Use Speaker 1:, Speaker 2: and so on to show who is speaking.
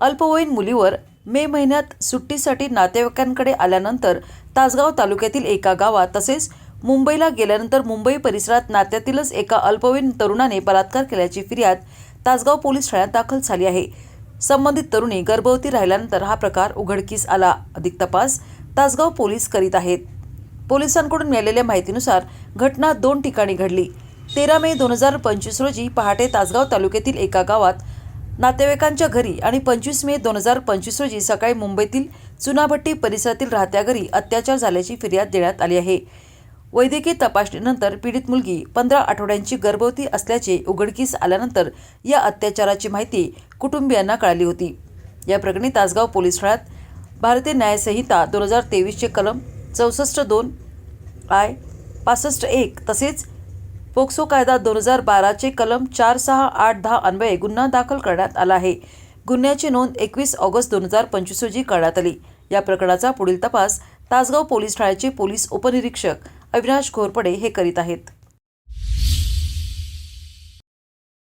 Speaker 1: अल्पवयीन मुलीवर मे महिन्यात सुट्टीसाठी नातेवाईकांकडे आल्यानंतर तासगाव तालुक्यातील एका गावात तसेच मुंबईला गेल्यानंतर मुंबई परिसरात नात्यातीलच एका अल्पवयीन तरुणाने बलात्कार केल्याची फिर्याद तासगाव पोलीस ठाण्यात दाखल झाली आहे. संबंधित तरुणी गर्भवती राहिल्यानंतर हा प्रकार उघडकीस आला. अधिक तपास तासगाव पोलीस करीत आहेत. पोलिसांकडून मिळालेल्या माहितीनुसार घटना दोन ठिकाणी घडली. तेरा मे दोन हजार पंचवीस रोजी पहाटे तासगाव तालुक्यातील एका गावात नातेवाईकांच्या घरी आणि पंचवीस मे दोन हजार पंचवीस रोजी सकाळी मुंबईतील चुनाभट्टी परिसरातील राहत्या घरी अत्याचार झाल्याची फिर्याद देण्यात आली आहे. वैद्यकीय तपासणीनंतर पीडित मुलगी पंधरा आठवड्यांची गर्भवती असल्याचे उघडकीस आल्यानंतर या अत्याचाराची माहिती कुटुंबियांना कळाली होती. या प्रकरणी तासगाव पोलीस ठाण्यात भारतीय न्यायसंहिता दोन हजार तेवीसचे कलम चौसष्ट दोन आय पासष्ट एक तसेच पोक्सो कायदा दोन हजार बाराचे कलम चार सहा आठ दहा अन्वये गुन्हा दाखल करण्यात आला आहे. गुन्ह्याची नोंद एकवीस ऑगस्ट दोन हजार पंचवीस रोजी करण्यात आली. या प्रकरणाचा पुढील तपास तासगाव पोलीस ठाण्याचे पोलीस उपनिरीक्षक अविनाश घोरपडे हे करीत आहेत.